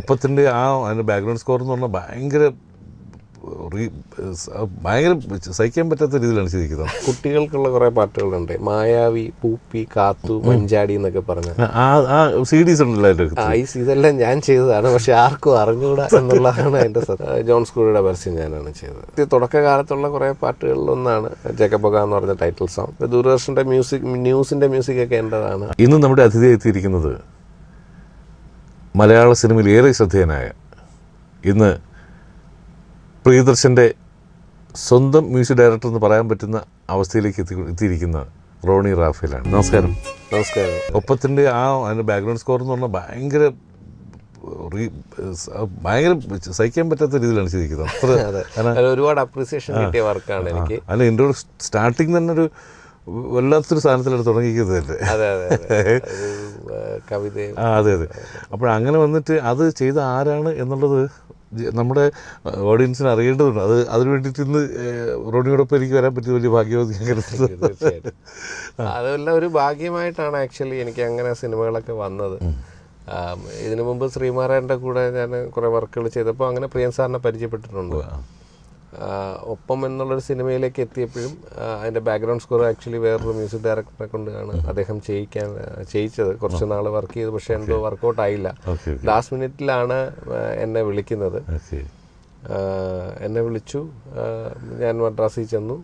ഒപ്പത്തിന്റെ ആ അതിന്റെ background score എന്ന് പറഞ്ഞാൽ ഭയങ്കര ഭയങ്കര സഹിക്കാൻ പറ്റാത്ത രീതിയിലാണ് ചെയ്തിരിക്കുന്നത് കുട്ടികൾക്കുള്ള കുറേ പാട്ടുകളുണ്ട്. മായാവി പൂപ്പി കാത്തു മഞ്ചാടി എന്നൊക്കെ പറഞ്ഞ. ആ ആ സി ഡീസ് ഉണ്ടല്ലോ ഇതെല്ലാം ഞാൻ ചെയ്തതാണ്. പക്ഷെ ആർക്കും അറിഞ്ഞുകൂടാ എന്നുള്ളതാണ് എന്റെ ജോൺ സ്കൂളിയുടെ പരസ്യം ഞാനാണ് ചെയ്തത്. തുടക്കകാലത്തുള്ള കുറേ പാട്ടുകളിലൊന്നാണ് ജഗബഗ എന്ന് പറഞ്ഞ ടൈറ്റിൽ സോങ് ദൂരദർശന്റെ മ്യൂസിക് ന്യൂസിന്റെ മ്യൂസിക് ഒക്കെ എന്റെതാണ് ഇന്ന് നമ്മുടെ അതിഥി എത്തിയിരിക്കുന്നത് മലയാള സിനിമയിൽ ഏറെ ശ്രദ്ധേയനായ ഇന്ന് പ്രിയദർശന്റെ സ്വന്തം മ്യൂസിക് ഡയറക്ടർ എന്ന് പറയാൻ പറ്റുന്ന അവസ്ഥയിലേക്ക് എത്തി എത്തിയിരിക്കുന്ന റോണി റാഫേലാണ്. നമസ്കാരം. നമസ്കാരം. ഒപ്പത്തിന്റെ ആ അതിന്റെ ബാക്ക്ഗ്രൗണ്ട് സ്കോർ എന്ന് പറഞ്ഞാൽ ഭയങ്കര ഭയങ്കര സഹിക്കാൻ പറ്റാത്ത രീതിയിലാണ് ചെയ്തിരിക്കുന്നത് അത്ര ഒരുപാട് അപ്രീസിയേഷൻ കിട്ടിയ വർക്കാണ് എനിക്ക്. അല്ല എന്റെ സ്റ്റാർട്ടിങ് തന്നെ ഒരു വല്ലാത്തൊരു സാധനത്തിലാണ് തുടങ്ങിക്കുന്നത് അതെ അതെ അതെ. കവിത ആ, അതെ അതെ. അപ്പോൾ അങ്ങനെ വന്നിട്ട് അത് ചെയ്ത ആരാണ് എന്നുള്ളത് നമ്മുടെ ഓഡിയൻസിന് അറിയേണ്ടതുണ്ട്. അത് അതിന് വേണ്ടിയിട്ട് ഇന്ന് ഏഹ്, റോണിയോടൊപ്പം എനിക്ക് വരാൻ പറ്റിയ വലിയ ഭാഗ്യവതി അതെല്ലാം ഒരു ഭാഗ്യമായിട്ടാണ് ആക്ച്വലി എനിക്ക് അങ്ങനെ സിനിമകളൊക്കെ വന്നത്. ഇതിനു മുമ്പ് ശ്രീമാരായന്റെ കൂടെ ഞാൻ കുറേ വർക്കുകൾ ചെയ്തപ്പോൾ അങ്ങനെ പ്രിയൻ സാറിനെ പരിചയപ്പെട്ടിട്ടുണ്ട്. ഒപ്പം എന്നുള്ളൊരു സിനിമയിലേക്ക് എത്തിയപ്പോഴും അതിന്റെ ബാക്ക്ഗ്രൗണ്ട് സ്കോർ ആക്ച്വലി വേറൊരു മ്യൂസിക് ഡയറക്ടറെ കൊണ്ടാണ് അദ്ദേഹം ചെയ്യിക്കാൻ ചെയ്യിച്ചത്. കുറച്ച് നാൾ വർക്ക് ചെയ്തു. പക്ഷേ എന്തോ വർക്കൗട്ട് ആയില്ല. ലാസ്റ്റ് മിനിറ്റിലാണ് എന്നെ വിളിക്കുന്നത്. എന്നെ വിളിച്ചു. ഞാൻ മദ്രാസിൽ ചെന്നു.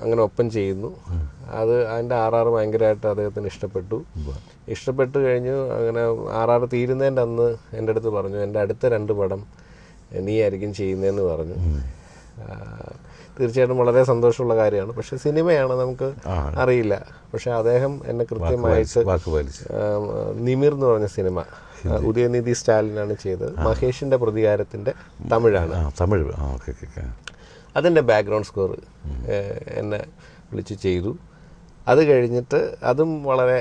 അങ്ങനെ ഒപ്പം ചെയ്യുന്നു. അത് അതിന്റെ ആർ ആർ ഭയങ്കരമായിട്ട് അദ്ദേഹത്തിന് ഇഷ്ടപ്പെട്ടു. ഇഷ്ടപ്പെട്ടു കഴിഞ്ഞു. അങ്ങനെ ആർ ആർ തീരുന്നതിന്റെ അന്ന് എന്റെ അടുത്ത് പറഞ്ഞു എന്റെ അടുത്ത രണ്ട് പടം നീ ആയിരിക്കും ചെയ്യുന്നതെന്ന് പറഞ്ഞു. തീർച്ചയായിട്ടും വളരെ സന്തോഷമുള്ള കാര്യമാണ്. പക്ഷെ സിനിമയാണ് നമുക്ക് അറിയില്ല. പക്ഷെ അദ്ദേഹം എന്നെ കൃത്യമായിട്ട് നിമിർ എന്ന് പറഞ്ഞ സിനിമ ഉദയനിധി സ്റ്റാലിനാണ് ചെയ്തത്. മഹേഷിന്റെ പ്രതികാരത്തിന്റെ തമിഴാണ്. തമിഴ്. അതിന്റെ ബാക്ക്ഗ്രൗണ്ട് സ്കോർ എന്നെ വിളിച്ച് ചെയ്തു. അത് കഴിഞ്ഞിട്ട് അതും വളരെ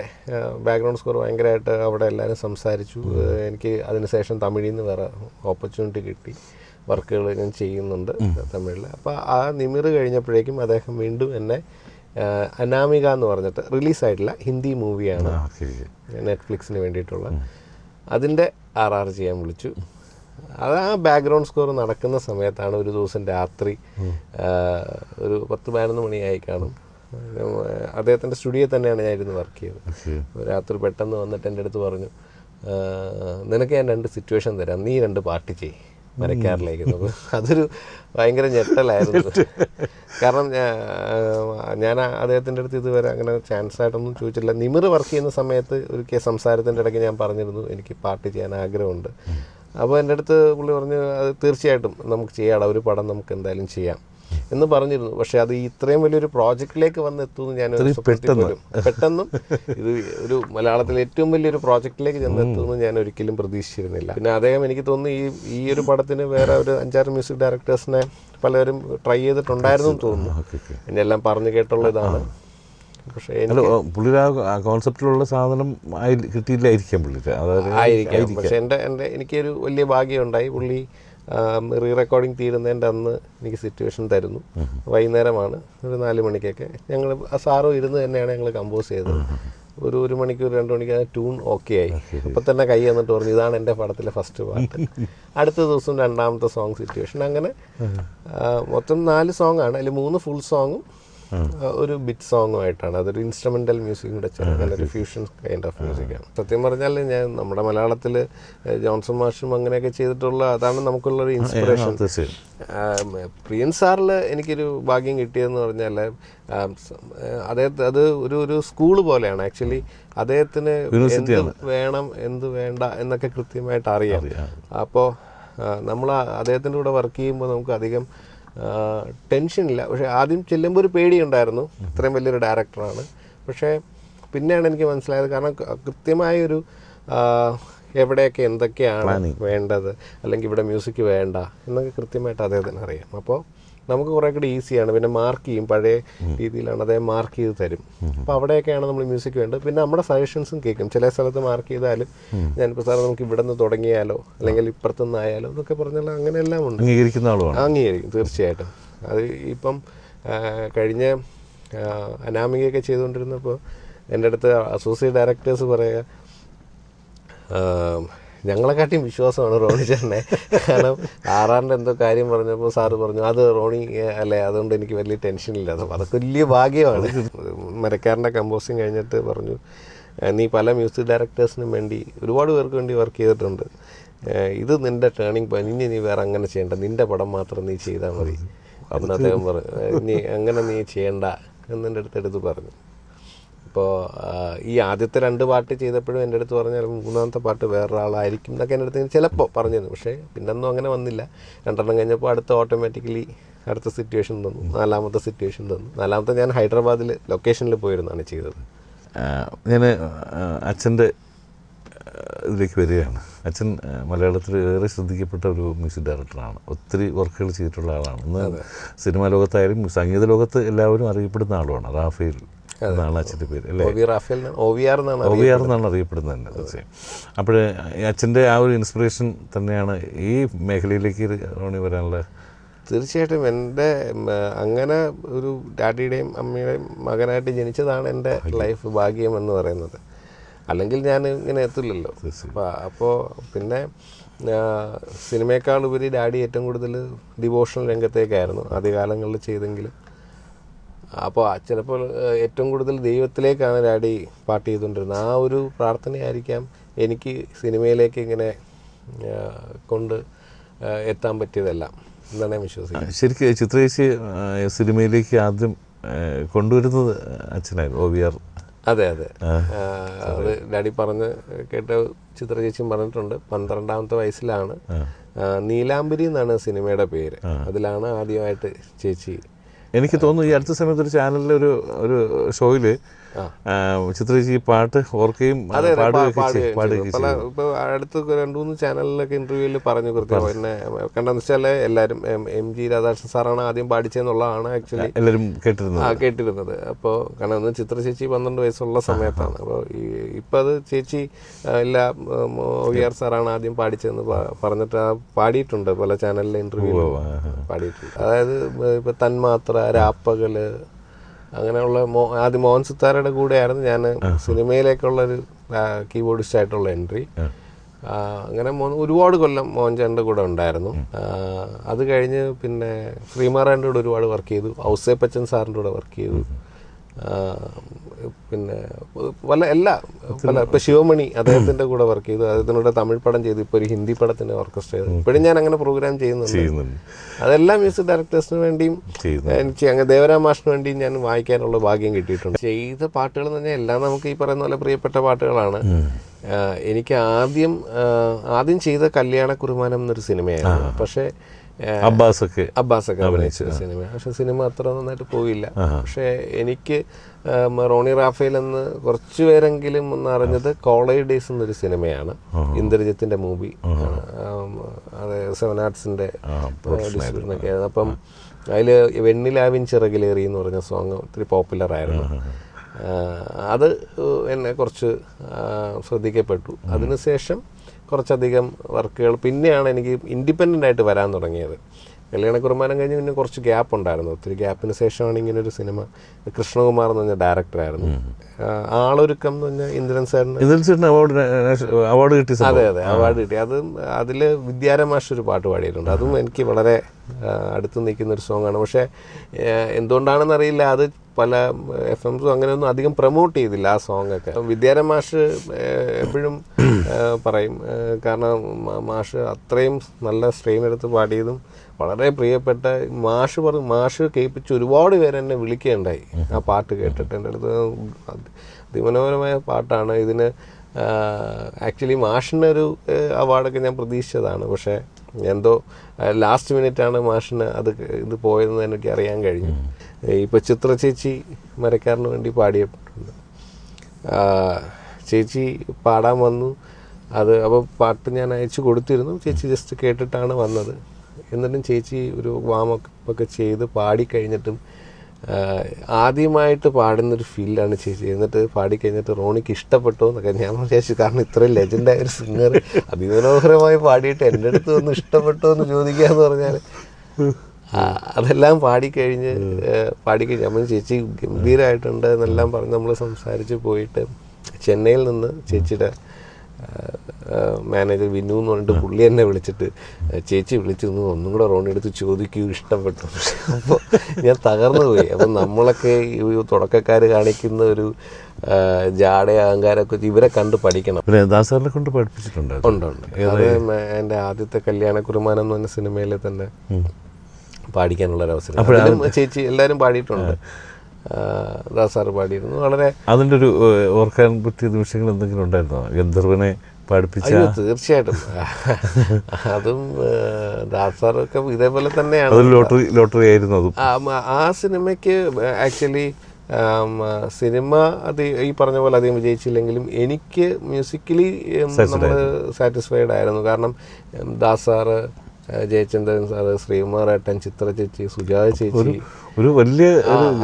ബാക്ക്ഗ്രൗണ്ട് സ്കോർ ഭയങ്കരമായിട്ട് അവിടെ എല്ലാവരും സംസാരിച്ചു. എനിക്ക് അതിനുശേഷം തമിഴിൽ നിന്ന് വേറെ ഓപ്പർച്യൂണിറ്റി കിട്ടി. വർക്കുകൾ ഞാൻ ചെയ്യുന്നുണ്ട് തമിഴിൽ അപ്പോൾ ആ നിമിർ കഴിഞ്ഞപ്പോഴേക്കും അദ്ദേഹം വീണ്ടും എന്നെ അനാമിക എന്ന് പറഞ്ഞിട്ട് റിലീസായിട്ടില്ല ഹിന്ദി മൂവിയാണ് നെറ്റ്ഫ്ലിക്സിന് വേണ്ടിയിട്ടുള്ള. അതിന്റെ ആർ ആർ ചെയ്യാൻ വിളിച്ചു. അത് ആ ബാക്ക്ഗ്രൗണ്ട് സ്കോർ നടക്കുന്ന സമയത്താണ് ഒരു ദിവസം രാത്രി ഒരു പത്ത് പതിനൊന്ന് മണിയായി കാണും. അദ്ദേഹത്തിന്റെ സ്റ്റുഡിയോ തന്നെയാണ് ഞാൻ ഇരുന്ന് വർക്ക് ചെയ്തത് രാത്രി പെട്ടെന്ന് വന്നിട്ട് എന്റെ അടുത്ത് പറഞ്ഞു നിനക്ക് ഞാൻ രണ്ട് സിറ്റുവേഷൻ തരാം. നീ രണ്ട് പാർട്ടി ചെയ് മരക്കാറിലേക്ക് നോക്കും അതൊരു ഭയങ്കര ഞെട്ടലായിരുന്നു. കാരണം ഞാൻ അദ്ദേഹത്തിന്റെ അടുത്ത് ഇതുവരെ അങ്ങനെ ചാൻസ് ആയിട്ടൊന്നും ചോദിച്ചില്ല നിമിർ വർക്ക് ചെയ്യുന്ന സമയത്ത് ഒരു സംസാരത്തിന്റെ ഇടയ്ക്ക് ഞാൻ പറഞ്ഞിരുന്നു എനിക്ക് പാർട്ടി ചെയ്യാൻ ആഗ്രഹമുണ്ട്. അപ്പോൾ എന്റെ അടുത്ത് പുള്ളി പറഞ്ഞു അത് തീർച്ചയായിട്ടും നമുക്ക് ചെയ്യാടാ ഒരു പടം നമുക്ക് എന്തായാലും ചെയ്യാം. എന്ന് പറഞ്ഞിരുന്നു. പക്ഷെ അത് ഇത്രയും വലിയൊരു പ്രോജക്റ്റിലേക്ക് വന്ന് എത്തുമെന്ന് ഞാൻ പെട്ടെന്നും. ഇത് ഒരു മലയാളത്തിലെ ഏറ്റവും വലിയൊരു പ്രോജക്റ്റിലേക്ക് ചെന്നെത്തുമെന്ന് ഞാൻ ഒരിക്കലും പ്രതീക്ഷിച്ചിരുന്നില്ല. പിന്നെ അദ്ദേഹം എനിക്ക് തോന്നുന്നു ഈ ഈ ഒരു പടത്തിന് വേറെ ഒരു അഞ്ചാറ് മ്യൂസിക് ഡയറക്ടേഴ്സിനെ പലരും ട്രൈ ചെയ്തിട്ടുണ്ടായിരുന്നു തോന്നുന്നു. എന്നെ എല്ലാം എന്നെല്ലാം പറഞ്ഞു കേട്ടുള്ള ഇതാണ്. പക്ഷേ അല്ല ഓ, പുള്ളിയുടെ ആ കോൺസെപ്റ്റിലുള്ള സാധനം കിട്ടിയില്ലായിരിക്കാം പുള്ളിക്ക് അതായത് ആയിരിക്കാം. പക്ഷെ എന്റെ എന്റെ എനിക്കൊരു വലിയ ഭാഗ്യമുണ്ടായി. പുള്ളി റീ റെക്കോർഡിങ് തീരുന്നതിന്റെ അന്ന് എനിക്ക് സിറ്റുവേഷൻ തരുന്നു. വൈകുന്നേരമാണ്. ഒരു നാല് മണിക്കൊക്കെ. ഞങ്ങൾ ആ സാറോ ഇരുന്ന് തന്നെയാണ് ഞങ്ങൾ കമ്പോസ് ചെയ്തത്. ഒരു ഒരു മണിക്കൂർ രണ്ട് മണിക്ക് ട്യൂൺ ഓക്കെ ആയി. അപ്പം തന്നെ കൈ എന്നിട്ട് പറഞ്ഞു ഇതാണ് എന്റെ പടത്തിലെ ഫസ്റ്റ് പാട്ട്. അടുത്ത ദിവസം രണ്ടാമത്തെ സോങ് സിറ്റുവേഷൻ അങ്ങനെ മൊത്തം നാല് സോങ്ങാണ് അതിൽ മൂന്ന് ഫുൾ സോങ്ങും ഒരു ബിറ്റ് സോങ്ങും ആയിട്ടാണ്. അതൊരു ഇൻസ്ട്രുമെന്റൽ മ്യൂസിക് കൂടെ ഒരു ഫ്യൂഷൻ കൈൻഡ് ഓഫ് മ്യൂസിക്കാണ് സത്യം പറഞ്ഞാൽ ഞാൻ നമ്മുടെ മലയാളത്തിൽ ജോൺസൺ മാഷും അങ്ങനെയൊക്കെ ചെയ്തിട്ടുള്ള അതാണ് നമുക്കുള്ള ഒരു ഇൻസ്പിറേഷൻ പ്രിയൻ സാറിൽ എനിക്കൊരു ഭാഗ്യം കിട്ടിയതെന്ന് പറഞ്ഞാൽ അദ്ദേഹത്തെ അത് ഒരു ഒരു സ്കൂൾ പോലെയാണ്. ആക്ച്വലി അദ്ദേഹത്തിന് എന്ത് വേണം എന്ത് വേണ്ട എന്നൊക്കെ കൃത്യമായിട്ട് അറിയാം. അപ്പോൾ നമ്മൾ അദ്ദേഹത്തിന്റെ കൂടെ വർക്ക് ചെയ്യുമ്പോൾ നമുക്ക് അധികം ടെൻഷനില്ല. പക്ഷേ ആദ്യം ചെല്ലുമ്പോൾ ഒരു പേടിയുണ്ടായിരുന്നു. ഇത്രയും വലിയൊരു ഡയറക്ടറാണ്. പക്ഷേ പിന്നെയാണ് എനിക്ക് മനസ്സിലായത്. കാരണം കൃത്യമായൊരു എവിടെയൊക്കെ എന്തൊക്കെയാണ് വേണ്ടത്? അല്ലെങ്കിൽ ഇവിടെ മ്യൂസിക് വേണ്ട എന്നൊക്കെ കൃത്യമായിട്ട് അദ്ദേഹത്തിന് അറിയാം. അപ്പോൾ നമുക്ക് കുറേ കൂടി ഈസിയാണ്. പിന്നെ മാർക്ക് ചെയ്യും. പഴയ രീതിയിലാണ്. അദ്ദേഹം മാർക്ക് ചെയ്ത് തരും. അപ്പോൾ അവിടെയൊക്കെയാണ് നമ്മൾ മ്യൂസിക് വേണ്ടത്. പിന്നെ നമ്മുടെ സജഷൻസും കേൾക്കും. ചില സ്ഥലത്ത് മാർക്ക് ചെയ്താലും ഞാനിപ്പോൾ സാർ നമുക്ക് ഇവിടെ നിന്ന് തുടങ്ങിയാലോ അല്ലെങ്കിൽ ഇപ്പുറത്തുനിന്ന് ആയാലോ എന്നൊക്കെ പറഞ്ഞാൽ അങ്ങനെയെല്ലാം ഉണ്ട് അംഗീകരിക്കുന്ന ആളുമാണ്. അംഗീകരിക്കും. തീർച്ചയായിട്ടും. അത് ഇപ്പം കഴിഞ്ഞ അനാമികയൊക്കെ ചെയ്തുകൊണ്ടിരുന്നപ്പോൾ എന്റെ അടുത്ത് അസോസിയേറ്റ് ഡയറക്ടേഴ്സ് പറയുക ഞങ്ങളെക്കാട്ടിയും വിശ്വാസമാണ് റോണി ചേട്ടനെ. കാരണം ആറാറിന്റെ എന്തോ കാര്യം പറഞ്ഞപ്പോൾ സാറ് പറഞ്ഞു അത് റോണി അല്ലേ അതുകൊണ്ട് എനിക്ക് വലിയ ടെൻഷനില്ല അപ്പോൾ അതൊക്കെ വലിയ ഭാഗ്യമാണ്. മരക്കാരന്റെ കമ്പോസിങ് കഴിഞ്ഞിട്ട് പറഞ്ഞു നീ പല മ്യൂസിക് ഡയറക്ടേഴ്സിനും വേണ്ടി ഒരുപാട് പേർക്ക് വേണ്ടി വർക്ക് ചെയ്തിട്ടുണ്ട്. ഇത് നിന്റെ ടേണിങ് പോയിന്റ് ഇനി നീ വേറെ അങ്ങനെ ചെയ്യണ്ട. നിന്റെ പടം മാത്രം നീ ചെയ്താൽ മതി. എന്ന് അദ്ദേഹം പറഞ്ഞു ഇനി നീ അങ്ങനെ നീ ചെയ്യണ്ട. എന്നെ അടുത്ത് എടുത്ത് പറഞ്ഞു. അപ്പോൾ ഈ ആദ്യത്തെ രണ്ട് പാട്ട് ചെയ്തപ്പോഴും എന്റെ അടുത്ത് പറഞ്ഞാൽ മൂന്നാമത്തെ പാട്ട് വേറൊരാളായിരിക്കും എന്നൊക്കെ എന്റെ അടുത്ത് ചിലപ്പോൾ പറഞ്ഞിരുന്നു. പക്ഷേ പിന്നൊന്നും അങ്ങനെ വന്നില്ല. രണ്ടെണ്ണം കഴിഞ്ഞപ്പോൾ അടുത്ത ഓട്ടോമാറ്റിക്കലി അടുത്ത സിറ്റുവേഷൻ തന്നു. നാലാമത്തെ സിറ്റുവേഷൻ തന്നു. നാലാമത്തെ ഞാൻ ഹൈദരാബാദിൽ ലൊക്കേഷനിൽ പോയിരുന്നാണ് ചെയ്തത്. ഞാൻ അച്ഛന്റെ ഇതിലേക്ക് വരികയാണ്. അച്ഛൻ മലയാളത്തിൽ ഏറെ ശ്രദ്ധിക്കപ്പെട്ട ഒരു മ്യൂസിക് ഡയറക്ടറാണ് ഒത്തിരി വർക്കുകൾ ചെയ്തിട്ടുള്ള ആളാണ്. ഇന്ന് സിനിമാ ലോകത്തായാലും സംഗീത ലോകത്ത് എല്ലാവരും അറിയപ്പെടുന്ന ആളുമാണ് റാഫേൽ. എന്നാണ് അച്ഛന്റെ പേര് അല്ലേ? ഒ വി ആർ എന്നാണ് അറിയപ്പെടുന്നത്. തന്നെ തീർച്ചയായും. അപ്പോൾ അച്ഛന്റെ ആ ഒരു ഇൻസ്പിറേഷൻ തന്നെയാണ് ഈ മേഖലയിലേക്ക് റോണി വരാനുള്ള തീർച്ചയായിട്ടും എന്റെ അങ്ങനെ ഒരു ഡാഡിയുടെയും അമ്മയുടെയും മകനായിട്ട് ജനിച്ചതാണ് എന്റെ ലൈഫ് ഭാഗ്യം എന്ന് പറയുന്നത്. അല്ലെങ്കിൽ ഞാൻ ഇങ്ങനെ എത്തില്ലല്ലോ അപ്പോൾ പിന്നെ സിനിമയേക്കാളുപരി ഡാഡി ഏറ്റവും കൂടുതൽ ഡിവോഷണൽ രംഗത്തേക്കായിരുന്നു ആദ്യകാലങ്ങളിൽ ചെയ്തെങ്കിലും. അപ്പോൾ ചിലപ്പോൾ ഏറ്റവും കൂടുതൽ ദൈവത്തിലേക്കാണ് ഡാഡി പാട്ട് ചെയ്തുകൊണ്ടിരുന്നത്. ആ ഒരു പ്രാർത്ഥനയായിരിക്കാം എനിക്ക് സിനിമയിലേക്ക് ഇങ്ങനെ കൊണ്ട് എത്താൻ പറ്റിയതെല്ലാം എന്നാണ് ഞാൻ വിശ്വസിക്കുന്നത്. ശരിക്കും ചിത്രേശി സിനിമയിലേക്ക് ആദ്യം കൊണ്ടുവരുന്നത് അച്ഛനായിരുന്നു ഒ വി ആർ. അതെ അതെ. അത് ഡാഡി പറഞ്ഞ് കേട്ട ചിത്ര ചേച്ചിയും പറഞ്ഞിട്ടുണ്ട്. പന്ത്രണ്ടാമത്തെ വയസ്സിലാണ്. നീലാംബരി എന്നാണ് സിനിമയുടെ പേര്. അതിലാണ് ആദ്യമായിട്ട് ചേച്ചി എനിക്ക് തോന്നുന്നു ഈ അടുത്ത സമയത്ത് ഒരു ചാനലിൽ ഒരു ഒരു ഷോയിൽ ചിത്രേശി ഈ പാട്ട് ഓർക്കുകയും പല അടുത്ത് രണ്ട് മൂന്ന് ചാനലിലൊക്കെ ഇന്റർവ്യൂവിൽ പറഞ്ഞു കൃത്യം പിന്നെ കണ്ടെന്ന് വെച്ചാൽ എല്ലാവരും എം- ജി രാധാകൃഷ്ണൻ സാറാണ് ആദ്യം പാടിച്ചെന്നുള്ളതാണ് ആക്ച്വലി എല്ലാരും കേട്ടിരുന്നത്. ആ കേട്ടിരുന്നത്. അപ്പോൾ കാരണം അന്ന് ചിത്ര ചേച്ചി പന്ത്രണ്ട് വയസ്സുള്ള സമയത്താണ്. അപ്പോൾ ഈ ഇപ്പം അത് ചേച്ചി ഇല്ല ഒ വി ആർ സാറാണ് ആദ്യം പാടിച്ചതെന്ന് പ- പറഞ്ഞിട്ട് ആ പാടിയിട്ടുണ്ട് പല ചാനലിലെ ഇന്റർവ്യൂ പാടിയിട്ടുണ്ട്. അതായത് ഇപ്പൊ തന്മാത്ര രാപ്പകൽ അങ്ങനെയുള്ള മോ ആദ്യം മോഹൻ സിത്താരയുടെ കൂടെയായിരുന്നു ഞാൻ സിനിമയിലേക്കുള്ള ഒരു കീബോർഡിസ്റ്റ് ആയിട്ടുള്ള എൻട്രി. അങ്ങനെ ഒരുപാട് കൊല്ലം മോഹൻചാന്റെ കൂടെ ഉണ്ടായിരുന്നു. അത് കഴിഞ്ഞ് പിന്നെ ശ്രീമാറാന്റെ കൂടെ ഒരുപാട് വർക്ക് ചെയ്തു. ഔസേപ്പച്ചൻ സാറിന്റെ കൂടെ വർക്ക് ചെയ്തു. പിന്നെ പല എല്ലാ പല ഇപ്പൊ ശിവമണി അദ്ദേഹത്തിന്റെ കൂടെ വർക്ക് ചെയ്തു. അദ്ദേഹത്തിനോട് തമിഴ് പടം ചെയ്തു. ഇപ്പൊ ഒരു ഹിന്ദി പടത്തിന് ഓർക്കസ്ട്ര ചെയ്തു. ഇപ്പോഴും ഞാൻ അങ്ങനെ പ്രോഗ്രാം ചെയ്യുന്നുണ്ട്. അതെല്ലാം മ്യൂസിക് ഡയറക്ടേഴ്സിന് വേണ്ടിയും എനിക്ക് അങ്ങനെ ദേവരാം വേണ്ടിയും വേണ്ടി ഞാൻ വായിക്കാനുള്ള ഭാഗ്യം കിട്ടിയിട്ടുണ്ട്. ചെയ്ത പാട്ടുകൾ എന്ന് പറഞ്ഞാൽ എല്ലാം നമുക്ക് ഈ പറയുന്ന പോലെ പ്രിയപ്പെട്ട പാട്ടുകളാണ്. എനിക്ക് ആദ്യം ആദ്യം ചെയ്ത കല്യാണ കുറുമാനം എന്നൊരു സിനിമയായിരുന്നു. പക്ഷേ അബ്ബാസൊക്കെ. അബ്ബാസ് അഭിനയിച്ച സിനിമ. പക്ഷെ സിനിമ അത്ര നന്നായിട്ട് പോയില്ല. പക്ഷെ എനിക്ക് റോണി റാഫേൽ എന്ന് കുറച്ചു പേരെങ്കിലും ഒന്ന് അറിഞ്ഞത് കോളേജ് ഡേയ്സ് എന്നൊരു സിനിമയാണ്. ഇന്ദ്രജിത്തിന്റെ മൂവി. അതെ സെവൻ ആർട്സിന്റെ ഡിസ്ട്രിബ്യൂഷനൊക്കെ ആയിരുന്നു. അപ്പം അതിൽ വെണ്ണിലാവിൻ ചിറകിലേറി എന്ന് പറഞ്ഞ സോങ് ഒത്തിരി പോപ്പുലർ ആയിരുന്നു അത് എന്നെ കുറച്ച് ശ്രദ്ധിക്കപ്പെട്ടു. അതിനുശേഷം കുറച്ചധികം വർക്കുകൾ. പിന്നെയാണ് എനിക്ക് ഇൻഡിപെൻഡന്റ് ആയിട്ട് വരാൻ തുടങ്ങിയത്. കല്യാണ കുർബാനം കഴിഞ്ഞ് പിന്നെ കുറച്ച് ഗ്യാപ്പ് ഉണ്ടായിരുന്നു. ഒത്തിരി ഗ്യാപ്പിന് ശേഷമാണ് ഇങ്ങനെ ഒരു സിനിമ കൃഷ്ണകുമാർ എന്ന് പറഞ്ഞ ഡയറക്ടറായിരുന്നു ആളൊരുക്കം എന്ന് പറഞ്ഞാൽ ഇന്ദ്രൻ സാറിന് ഇന്ദ്രൻ സാറിന് അവാർഡ് അവാർഡ് കിട്ടി അതെ അതെ അവാർഡ് കിട്ടി. അത് അതിൽ വിദ്യാരമാഷ് ഒരു പാട്ട് പാടിയിട്ടുണ്ട്. അതും എനിക്ക് വളരെ അടുത്ത് നിൽക്കുന്ന ഒരു സോങ്ങാണ് പക്ഷേ എന്തുകൊണ്ടാണെന്നറിയില്ല. അത് പല എഫ് എംസും അങ്ങനെയൊന്നും അധികം പ്രൊമോട്ട് ചെയ്തില്ല ആ സോങ് ഒക്കെ. വിദ്യാര മാഷ് എപ്പോഴും പറയും കാരണം മാഷ് അത്രയും നല്ല സ്ട്രെയിൻ എടുത്ത് പാടിയതും വളരെ പ്രിയപ്പെട്ട മാഷ് പറഞ്ഞു മാഷ് കേൾപ്പിച്ച് ഒരുപാട് പേര് എന്നെ വിളിക്കുകയുണ്ടായി. ആ പാട്ട് കേട്ടിട്ട് എന്റെ അടുത്ത് അതിമനോഹരമായ പാട്ടാണ്. ഇതിന് ആക്ച്വലി മാഷിനൊരു അവാർഡൊക്കെ ഞാൻ പ്രതീക്ഷിച്ചതാണ്. പക്ഷേ എന്തോ ലാസ്റ്റ് മിനിറ്റാണ് മാഷിന് അത് ഇത് പോയതെന്ന് എനിക്ക് അറിയാൻ കഴിഞ്ഞു. ഇപ്പോൾ ചിത്ര ചേച്ചി മരക്കാരന് വേണ്ടി പാടിയിട്ടുണ്ട് ചേച്ചി പാടാൻ വന്നു. അത് അപ്പോൾ പാട്ട് ഞാൻ അയച്ചു കൊടുത്തിരുന്നു. ചേച്ചി ജസ്റ്റ് കേട്ടിട്ടാണ് വന്നത്. എന്നിട്ടും ചേച്ചി ഒരു വാമപ്പ് ഒക്കെ ചെയ്ത് പാടിക്കഴിഞ്ഞിട്ടും ആദ്യമായിട്ട് പാടുന്നൊരു ഫീലാണ് ചേച്ചി. എന്നിട്ട് പാടിക്കഴിഞ്ഞിട്ട് റോണിക്ക് ഇഷ്ടപ്പെട്ടു എന്നൊക്കെ ഞാൻ വിചാരിച്ചു. കാരണം ഇത്രയും ലെജൻഡായ ഒരു സിംഗർ അതിമനോഹരമായി പാടിയിട്ട് എന്റെ അടുത്ത് ഒന്ന് ഇഷ്ടപ്പെട്ടോ എന്ന് ചോദിക്കുക എന്ന് പറഞ്ഞാൽ അതെല്ലാം പാടിക്കഴിഞ്ഞ് പാടിക്കഴിഞ്ഞ്. നമ്മൾ ചേച്ചി ഗംഭീരമായിട്ടുണ്ട് എന്നെല്ലാം പറഞ്ഞ് നമ്മൾ സംസാരിച്ച് പോയിട്ട് ചെന്നൈയിൽ നിന്ന് ചേച്ചിയുടെ മാനേജർ വിനു എന്ന് പറഞ്ഞിട്ട് പുള്ളി എന്നെ വിളിച്ചിട്ട് ചേച്ചി വിളിച്ചു നിന്ന് ഒന്നും കൂടെ റോണി എടുത്ത് ചോദിക്കൂ ഇഷ്ടപ്പെട്ടു. അപ്പോൾ ഞാൻ തകർന്നു പോയി. അപ്പം നമ്മളൊക്കെ ഈ തുടക്കക്കാർ കാണിക്കുന്ന ഒരു ജാട അഹങ്കാരമൊക്കെ ഇവരെ കണ്ട് പഠിക്കണം. പിന്നെ ദാസാറിനെ കൊണ്ട് പഠിപ്പിച്ചിട്ടുണ്ട് ഉണ്ട് ഉണ്ട്. അത് എന്റെ ആദ്യത്തെ കല്യാണ കുറുമാനം എന്ന് പറഞ്ഞ സിനിമയിൽ തന്നെ പാടിക്കാനുള്ള ഒരു അവസരം അപ്പോഴും ചേച്ചി എല്ലാവരും പാടിയിട്ടുണ്ട്. ദാസാർ ദാസാറ് പാടിയിരുന്നു. വളരെ അതിന്റെ ഒരു ഓർക്കാൻ പറ്റിയ നിമിഷങ്ങൾ എന്തെങ്കിലും ഉണ്ടായിരുന്നോ? ഗന്ധർവനെ പഠിപ്പിച്ച തീർച്ചയായിട്ടും. അതും ദാസാറൊക്കെ ഇതേപോലെ തന്നെയാണ്. ലോട്ടറി ലോട്ടറി ആയിരുന്നു അത്. ആ, സിനിമയ്ക്ക് ആക്ച്വലി സിനിമ അത് ഈ പറഞ്ഞ പോലെ അധികം വിജയിച്ചില്ലെങ്കിലും എനിക്ക് മ്യൂസിക്കലി നമ്മൾ സാറ്റിസ്ഫൈഡ് ആയിരുന്നു. കാരണം ഉം, ദാസ് സാറ് ആ, ജയചന്ദ്രൻ സാറ് ശ്രീകുമാറേട്ടൻ ചിത്ര ചേച്ചി സുജാത ചേച്ചി. ഒരു വലിയ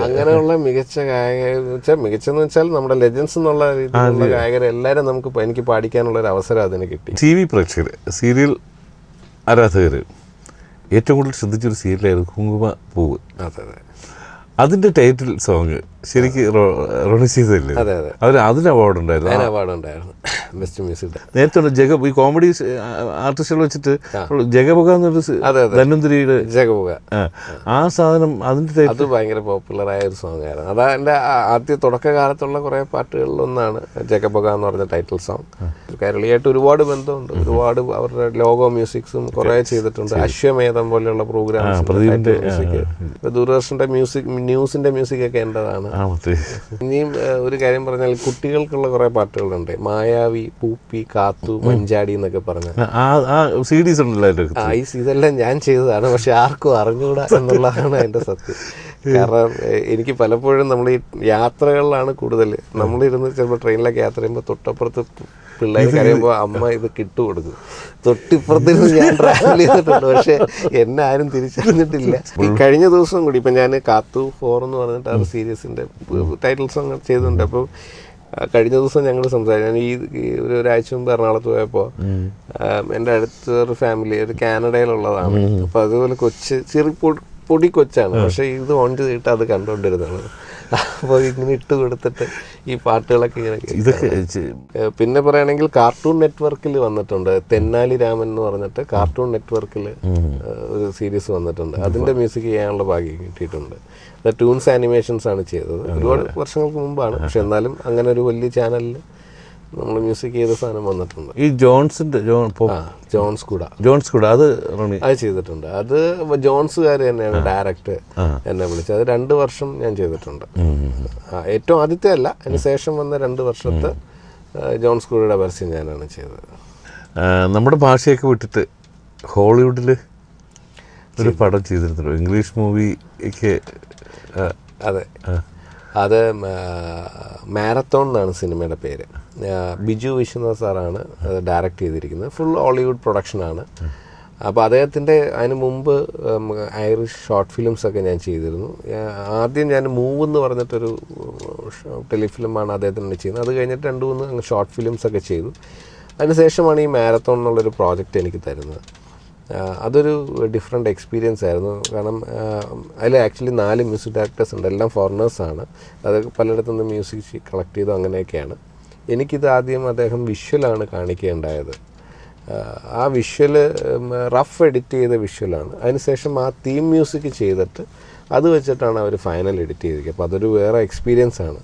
അങ്ങനെയുള്ള മികച്ച ഗായക മികച്ചെന്ന് വെച്ചാൽ നമ്മുടെ ലെജൻസ് എന്നുള്ള രീതിയിലുള്ള ഗായകരെ എല്ലാവരും നമുക്ക് എനിക്ക് പാടിക്കാനുള്ള ഒരു അവസരം അതിന് കിട്ടി. ടി വി പ്രേക്ഷകർ സീരിയൽ ആരാധകർ ഏറ്റവും കൂടുതൽ ശ്രദ്ധിച്ചൊരു സീരിയലായിരുന്നു കുങ്കുമ പൂവ്. അതെ അതെ. അതിന്റെ ടൈറ്റിൽ സോങ് ശരിക്കും റോണി അവർ അതിന് അവാർഡ് ഉണ്ടായിരുന്നു. അതിന് അവാർഡ് ഉണ്ടായിരുന്നു. ബെസ്റ്റ് മ്യൂസിക് നേരത്തെ ജഗ ഈ കോമഡി ആർട്ടിസ്റ്റുകൾ വെച്ചിട്ട് ജഗബുക എന്നൊരു. ധന്വന്തിരിയുടെ ജഗബുക ആ, സാധനം അതിന്റെ ടൈറ്റിൽ അത് ഭയങ്കര പോപ്പുലർ ആയ ഒരു സോങ് ആയിരുന്നു. അതാ എന്റെ ആ- ആദ്യ തുടക്കകാലത്തുള്ള കുറേ പാട്ടുകളിലൊന്നാണ് ജഗബുക എന്ന് പറഞ്ഞ ടൈറ്റിൽ സോങ് കേരളീയായിട്ട് ഒരുപാട് ബന്ധമുണ്ട്. ഒരുപാട് അവരുടെ ലോഗോ മ്യൂസിക്സും കുറേ ചെയ്തിട്ടുണ്ട്. അശ്വമേധം പോലെയുള്ള പ്രോഗ്രാം ദൂരദർശന്റെ മ്യൂസിക് ന്യൂസിന്റെ മ്യൂസിക് ഒക്കെ എന്റെതാണ് ഇനിയും ഒരു കാര്യം പറഞ്ഞാൽ കുട്ടികൾക്കുള്ള കുറെ പാട്ടുകളുണ്ട്. മായാവി പൂപ്പി കാത്തു മഞ്ചാടി എന്നൊക്കെ പറഞ്ഞ. ആ ആ സി ഡീസ് ഉണ്ടല്ലോ അതിന്റെ അകത്ത്. ആ ഈ ഇതെല്ലാം ഞാൻ ചെയ്തതാണ് പക്ഷെ ആർക്കും അറിഞ്ഞുകൂടാ എന്നുള്ളതാണ് എന്റെ സത്യം. കാരണം എനിക്ക് പലപ്പോഴും നമ്മൾ ഈ യാത്രകളിലാണ് കൂടുതൽ. നമ്മളിരുന്ന് ചിലപ്പോൾ ട്രെയിനിലൊക്കെ യാത്ര ചെയ്യുമ്പോൾ തൊട്ടപ്പുറത്ത് പിള്ളേർ കരയുമ്പോൾ അമ്മ ഇത് കിട്ടു കൊടുക്കും. തൊട്ടിപ്പുറത്തിരുന്ന് ഞാൻ ട്രാവൽ ചെയ്തിട്ടുണ്ട്. പക്ഷെ എന്നെ ആരും തിരിച്ചറിഞ്ഞിട്ടില്ല. ഈ കഴിഞ്ഞ ദിവസം കൂടി ഇപ്പം ഞാൻ കാത്തു ഫോർ എന്ന് പറഞ്ഞിട്ട് ആ സീരീസിന്റെ ടൈറ്റിൽ സോങ് ചെയ്തിട്ടുണ്ട് അപ്പോൾ കഴിഞ്ഞ ദിവസം ഞങ്ങൾ സംസാരിച്ചു. ഞാൻ ഈ ഒരു ഒരാഴ്ച മുമ്പ് എറണാകുളത്ത് പോയപ്പോൾ എന്റെ അടുത്തൊരു ഫാമിലി ഒരു കാനഡയിലുള്ളതാണ്. അപ്പോൾ അതുപോലെ കൊച്ച് ചെറിയ പൊടി കൊച്ചാണ്. പക്ഷേ ഇത് ഓൺ ചെയ്തിട്ട് അത് കണ്ടുകൊണ്ടിരുന്നതാണ്. അപ്പോൾ ഇങ്ങനെ ഇട്ട് കൊടുത്തിട്ട് ഈ പാട്ടുകളൊക്കെ ഇങ്ങനെ പിന്നെ പറയുകയാണെങ്കിൽ കാർട്ടൂൺ നെറ്റ്വർക്കിൽ വന്നിട്ടുണ്ട്. തെന്നാലി രാമൻ എന്ന് പറഞ്ഞിട്ട് കാർട്ടൂൺ നെറ്റ്വർക്കിൽ ഒരു സീരീസ് വന്നിട്ടുണ്ട്. അതിന്റെ മ്യൂസിക് ചെയ്യാനുള്ള ഭാഗ്യം കിട്ടിയിട്ടുണ്ട്. അത് ടൂൺസ് ആനിമേഷൻസ് ആണ് ചെയ്തത്. ഒരുപാട് വർഷങ്ങൾക്ക് മുമ്പാണ്. പക്ഷെ എന്നാലും അങ്ങനെ ഒരു വലിയ ചാനലിൽ നമ്മൾ മ്യൂസിക് ചെയ്ത സാധനം വന്നിട്ടുണ്ട്. ഈ ജോൺസിന്റെ ജോൺസ് കൂട. ജോൺസ് കൂട അത് അത് ചെയ്തിട്ടുണ്ട്. അത് ജോൺസുകാർ തന്നെയാണ് ഡയറക്റ്റ് എന്നെ വിളിച്ചത്. അത് രണ്ട് വർഷം ഞാൻ ചെയ്തിട്ടുണ്ട്. ഏറ്റവും ആദ്യത്തെ അല്ല. അതിന് ശേഷം വന്ന രണ്ട് വർഷത്തെ ജോൺസ് കൂടയുടെ പരസ്യം ഞാനാണ് ചെയ്തത്. നമ്മുടെ ഭാഷയൊക്കെ വിട്ടിട്ട് ഹോളിവുഡിൽ ഒരു പടം ചെയ്തിരുന്നല്ലോ ഇംഗ്ലീഷ് മൂവി മൂവിക്ക് അതെ. അത് മാരത്തോൺ എന്നാണ് സിനിമയുടെ പേര്. ബിജു വിശ്വനാഥ് സാറാണ് അത് ഡയറക്റ്റ് ചെയ്തിരിക്കുന്നത്. ഫുൾ ഹോളിവുഡ് പ്രൊഡക്ഷനാണ്. അപ്പോൾ അദ്ദേഹത്തിന്റെ അതിന് മുമ്പ് ഐറിഷ് ഷോർട്ട് ഫിലിംസ് ഒക്കെ ഞാൻ ചെയ്തിരുന്നു. ആദ്യം ഞാൻ മൂവ് എന്ന് പറഞ്ഞിട്ടൊരു ടെലിഫിലിമാണ് അദ്ദേഹത്തിന് ചെയ്യുന്നത്. അത് കഴിഞ്ഞിട്ട് രണ്ട് മൂന്ന് ഷോർട്ട് ഫിലിംസ് ഒക്കെ ചെയ്തു. അതിനുശേഷമാണ് ഈ മാരത്തോൺ എന്നുള്ളൊരു പ്രോജക്റ്റ് എനിക്ക് തരുന്നത്. അതൊരു ഡിഫറെന്റ് എക്സ്പീരിയൻസ് ആയിരുന്നു. കാരണം അതിൽ ആക്ച്വലി നാല് മ്യൂസിക് ഡയറക്ടേഴ്സ് ഉണ്ട്. എല്ലാം ഫോറിനേഴ്സാണ് അത് പലയിടത്തു നിന്ന് മ്യൂസിക് കളക്ട് ചെയ്തു അങ്ങനെയൊക്കെയാണ്. എനിക്കിത് ആദ്യം അദ്ദേഹം വിഷ്വലാണ് കാണിക്കുകയുണ്ടായത് ആ വിഷ്വൽ റഫ് എഡിറ്റ് ചെയ്ത വിഷ്വലാണ് അതിനുശേഷം ആ തീം മ്യൂസിക് ചെയ്തിട്ട് അത് വെച്ചിട്ടാണ് അവർ ഫൈനൽ എഡിറ്റ് ചെയ്തിരിക്കുക അപ്പോൾ അതൊരു വേറെ എക്സ്പീരിയൻസ് ആണ്.